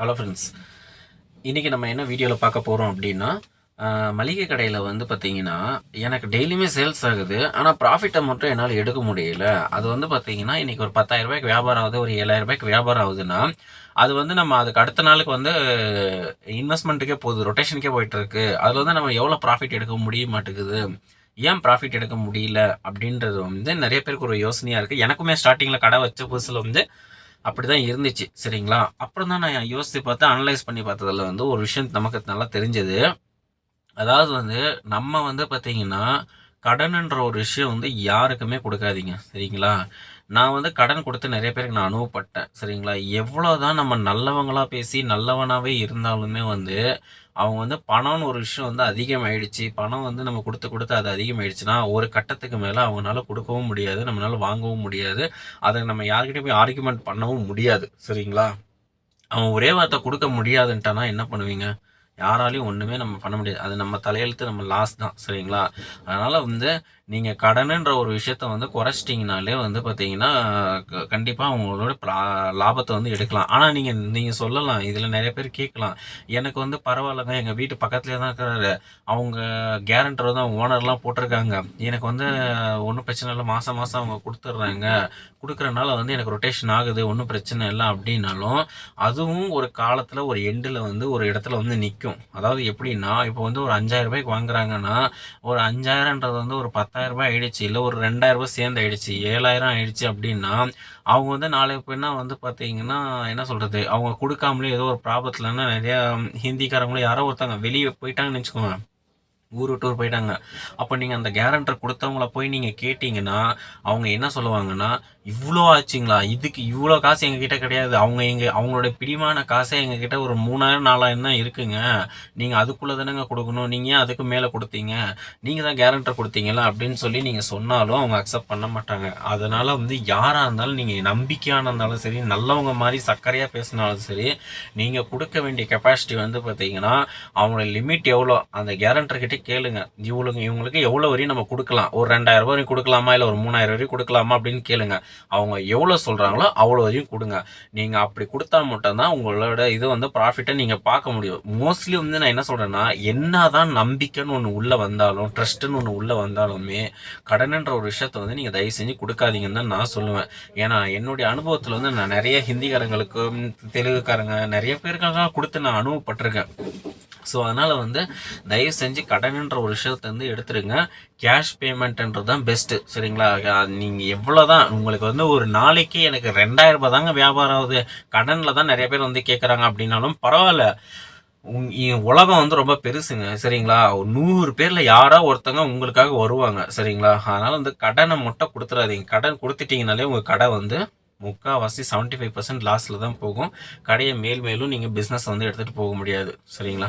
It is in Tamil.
ஹலோ ஃப்ரெண்ட்ஸ் இன்றைக்கி நம்ம என்ன வீடியோவில் பார்க்க போகிறோம் அப்படின்னா மளிகை கடையில் வந்து பார்த்தீங்கன்னா எனக்கு டெய்லியுமே சேல்ஸ் ஆகுது. ஆனால் ப்ராஃபிட்டை மட்டும் என்னால் எடுக்க முடியல. அது வந்து பார்த்தீங்கன்னா இன்றைக்கி ஒரு பத்தாயிரம் ரூபாய்க்கு வியாபாரம் ஆகுது ஒரு ஏழாயிரம் ரூபாய்க்கு வியாபாரம் ஆகுதுன்னா அது வந்து நம்ம அதுக்கு அடுத்த நாளுக்கு வந்து இன்வெஸ்ட்மெண்ட்டுக்கே போகுது ரொட்டேஷனுக்கே போயிட்டு இருக்கு அதில் வந்து நம்ம எவ்வளோ ப்ராஃபிட் எடுக்க முடிய மாட்டேங்குது. ஏன் ப்ராஃபிட் எடுக்க முடியல அப்படின்றது வந்து நிறைய பேருக்கு ஒரு யோசனையாக இருக்குது எனக்குமே ஸ்டார்டிங்கில் கடை வச்ச புதுசில் வந்து அப்படி தான் இருந்துச்சு. சரிங்களா? அப்புறம் தான் நான் யோசித்து பார்த்து அனலைஸ் பண்ணி பார்த்ததுல வந்து ஒரு விஷயம் நமக்கு நல்லா தெரிஞ்சது. அதாவது வந்து நம்ம வந்து பார்த்தீங்கன்னா கடனுன்ற ஒரு விஷயம் வந்து யாருக்குமே கொடுக்காதீங்க. சரிங்களா? நான் வந்து கடன் கொடுத்து நிறைய பேருக்கு நான் அனுபவப்பட்டேன். சரிங்களா? எவ்வளோதான் நம்ம நல்லவங்களாக பேசி நல்லவனாகவே இருந்தாலுமே வந்து அவங்க வந்து பணம்னு ஒரு விஷயம் வந்து அதிகமாயிடுச்சு. பணம் வந்து நம்ம கொடுத்து கொடுத்து அது அதிகமாயிடுச்சுன்னா ஒரு கட்டத்துக்கு மேலே அவங்களால கொடுக்கவும் முடியாது நம்மளால வாங்கவும் முடியாது. அதை நம்ம யார்கிட்டயும் போய் ஆர்குமெண்ட் பண்ணவும் முடியாது. சரிங்களா? அவன் ஒரே வார்த்தை கொடுக்க முடியாதுன்ட்டானா என்ன பண்ணுவீங்க? யாராலையும் ஒன்றுமே நம்ம பண்ண முடியாது. அது நம்ம தலையெழுத்து நம்ம லாஸ் தான். சரிங்களா? அதனால் வந்து நீங்கள் கடனுன்ற ஒரு விஷயத்த வந்து குறைச்சிட்டிங்கனாலே வந்து பார்த்தீங்கன்னா கண்டிப்பாக அவங்களோட லாபத்தை வந்து எடுக்கலாம். ஆனால் நீங்கள் நீங்கள் சொல்லலாம் இதில் நிறைய பேர் கேட்கலாம். எனக்கு வந்து பரவாயில்லைங்க எங்கள் வீட்டு பக்கத்துலேயே தான் இருக்கிறாரு. அவங்க கேரண்டர் தான் ஓனர்லாம் போட்டிருக்காங்க. எனக்கு வந்து ஒன்றும் பிரச்சனை இல்லை மாதம் மாதம் அவங்க கொடுத்துட்றாங்க. கொடுக்குறனால வந்து எனக்கு ரொட்டேஷன் ஆகுது ஒன்றும் பிரச்சனை இல்லை அப்படின்னாலும் அதுவும் ஒரு காலத்தில் ஒரு எண்டில் வந்து ஒரு இடத்துல வந்து நிற்கும் அதாவது எப்படின்னா இப்போ வந்து ஒரு அஞ்சாயிரம் ரூபாய்க்கு வாங்குறாங்கன்னா ஒரு அஞ்சாயிரம்ன்றது வந்து ஒரு பத்து ரூபாய் ஆயிடுச்சு இல்லை ஒரு ரெண்டாயிரம் ரூபாய் சேர்ந்து ஆயிடுச்சு ஏழாயிரம் ஆயிடுச்சு அப்படின்னா அவங்க வந்து நாளை பின்னா வந்து பார்த்தீங்கன்னா என்ன சொல்கிறது அவங்க கொடுக்காமலே ஏதோ ஒரு ப்ராப்ளத்துலன்னா நிறையா ஹிந்திக்காரங்களும் யாரோ ஒருத்தவங்க வெளியே போயிட்டாங்கன்னு வச்சுக்கோங்க ஊர் விட்டு போயிட்டாங்க. அப்போ நீங்கள் அந்த கேரண்டர் கொடுத்தவங்கள போய் நீங்கள் கேட்டிங்கன்னா அவங்க என்ன சொல்லுவாங்கன்னா இவ்வளோ ஆச்சுங்களா? இதுக்கு இவ்வளோ காசு எங்ககிட்ட கிடையாது. அவங்க எங்கள் அவங்களோட பிடிமான காசே எங்ககிட்ட ஒரு மூணாயிரம் நாலாயிரம் தான் இருக்குங்க. நீங்கள் அதுக்குள்ளே தானேங்க கொடுக்கணும். நீங்கள் ஏன் அதுக்கு மேலே கொடுத்தீங்க? நீங்கள் தான் கேரண்டர் கொடுத்தீங்களா அப்படின்னு சொல்லி நீங்கள் சொன்னாலும் அவங்க அக்செப்ட் பண்ண மாட்டாங்க. அதனால் வந்து யாராக இருந்தாலும் நீங்கள் நம்பிக்கையான இருந்தாலும் சரி நல்லவங்க மாதிரி சர்க்கரையாக பேசினாலும் சரி நீங்கள் கொடுக்க வேண்டிய கெப்பாசிட்டி வந்து பார்த்தீங்கன்னா அவங்களோட லிமிட் எவ்வளோ? அந்த கேரண்டர் கிட்டே கேளுங்க. இவளுங்க இவங்களுக்கு எவ்வளோ வரையும் நம்ம கொடுக்கலாம்? ஒரு ரெண்டாயிரம் ரூபாய் வரையும் கொடுக்கலாமா? இல்லை ஒரு மூணாயிரம் வரையும் கொடுக்கலாமா? அப்படின்னு கேளுங்க. அவங்க எவ்வளோ சொல்கிறாங்களோ அவ்வளோ வரையும் கொடுங்க. நீங்கள் அப்படி கொடுத்தா மட்டும்தான் உங்களோட இது வந்து ப்ராஃபிட்டை நீங்கள் பார்க்க முடியும். மோஸ்ட்லி வந்து நான் என்ன சொல்கிறேன்னா என்னதான் நம்பிக்கைன்னு ஒன்று உள்ளே வந்தாலும் ட்ரஸ்ட்டுன்னு ஒன்று உள்ளே வந்தாலுமே கடனுன்ற ஒரு விஷயத்த வந்து நீங்கள் தயவு செஞ்சு கொடுக்காதீங்கன்னு தான் நான் சொல்லுவேன். ஏன்னா என்னுடைய அனுபவத்தில் வந்து நான் நிறைய ஹிந்திக்காரங்களுக்கு தெலுங்குக்காரங்க நிறைய பேருக்காக கொடுத்து நான் அனுபவப்பட்டிருக்கேன். ஸோ அதனால் வந்து தயவு செஞ்சு கடனுன்ற ஒரு விஷயத்தை வந்து எடுத்துருங்க. கேஷ் பேமெண்ட்ன்றது தான் பெஸ்ட்டு சரிங்களா? நீங்கள் எவ்வளோ தான் உங்களுக்கு வந்து ஒரு நாளைக்கு எனக்கு ரெண்டாயிரம் ரூபாய் தாங்க வியாபாரம் ஆகுது. கடனில் தான் நிறைய பேர் வந்து கேட்குறாங்க அப்படின்னாலும் பரவாயில்ல. உங் உலகம் வந்து ரொம்ப பெருசுங்க சரிங்களா? நூறு பேரில் யாரோ ஒருத்தங்க உங்களுக்காக வருவாங்க சரிங்களா? அதனால் வந்து கடனை மட்டும் கொடுத்துடாதீங்க கடன் கொடுத்துட்டீங்கனாலே உங்கள் கடை வந்து முக்கால்வாசி செவன்ட்டி ஃபைவ் பர்சன்ட் லாஸில் தான் போகும். கடையை மேல் மேலும் நீங்கள் பிஸ்னஸ் வந்து எடுத்துகிட்டு போக முடியாது சரிங்களா?